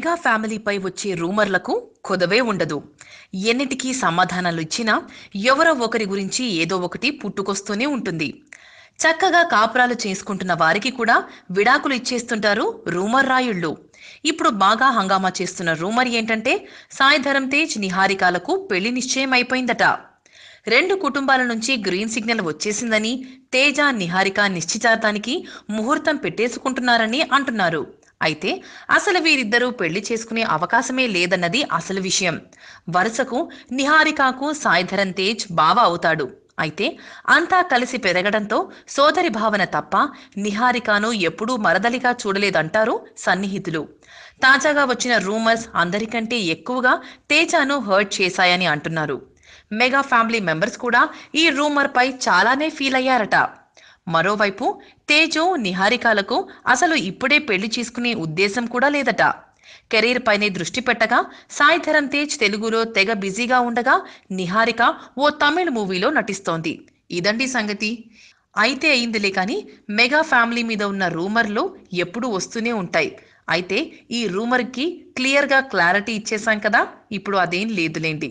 Mega ఫ్యామిలీపై వచ్చే రూమర్లకు కొదవే ఉండదు. ఎన్నిటికీ సమాధానాలు ఇచ్చినా ఎవరో ఒకరి గురించి ఏదో ఒకటి పుట్టుకొస్తూనే ఉంటుంది. చక్కగా కాపురాలు చేసుకుంటున్న వారికి కూడా విడాకులు ఇచ్చేస్తుంటారు రూమర్ రాయుళ్ళు. ఇప్పుడు బాగా హంగామా చేస్తున్న రూమర్ ఏంటంటే సాయిధరం తేజ్ నిహారికాలకు పెళ్ళి నిశ్చయం అయిపోయిందట. రెండు కుటుంబాల నుంచి గ్రీన్ సిగ్నల్ వచ్చేసిందని తేజ నిహారిక నిశ్చితార్థానికి ముహూర్తం పెట్టేసుకుంటున్నారని అంటున్నారు. అయితే అసలు వీరిద్దరూ పెళ్ళి చేసుకునే అవకాశమే లేదన్నది అసలు విషయం. వరుసకు నిహారికకు సాయిధరన్ తేజ్ బావ అవుతాడు. అయితే అంతా కలిసి పెరగడంతో సోదరి భావన తప్ప నిహారికను ఎప్పుడూ మరదలిగా చూడలేదంటారు సన్నిహితులు. తాజాగా వచ్చిన రూమర్స్ అందరికంటే ఎక్కువగా తేజాను హర్ట్ చేశాయని అంటున్నారు. మెగా ఫ్యామిలీ మెంబర్స్ కూడా ఈ రూమర్ పై చాలానే ఫీల్ అయ్యారట. మరోవైపు తేజు నిహారికాలకు అసలు ఇప్పుడే పెళ్ళి చేసుకునే ఉద్దేశం కూడా లేదట. కెరీర్ పైనే దృష్టి పెట్టగా సాయిధరం తేజ్ తెలుగులో తెగ బిజీగా ఉండగా నిహారిక ఓ తమిళ్ మూవీలో నటిస్తోంది. ఇదండి సంగతి. అయితే అయిందిలే కానీ మెగా ఫ్యామిలీ మీద ఉన్న రూమర్లు ఎప్పుడూ వస్తూనే ఉంటాయి. అయితే ఈ రూమర్కి క్లియర్గా క్లారిటీ ఇచ్చేసాం కదా ఇప్పుడు అదేం లేదులేండి.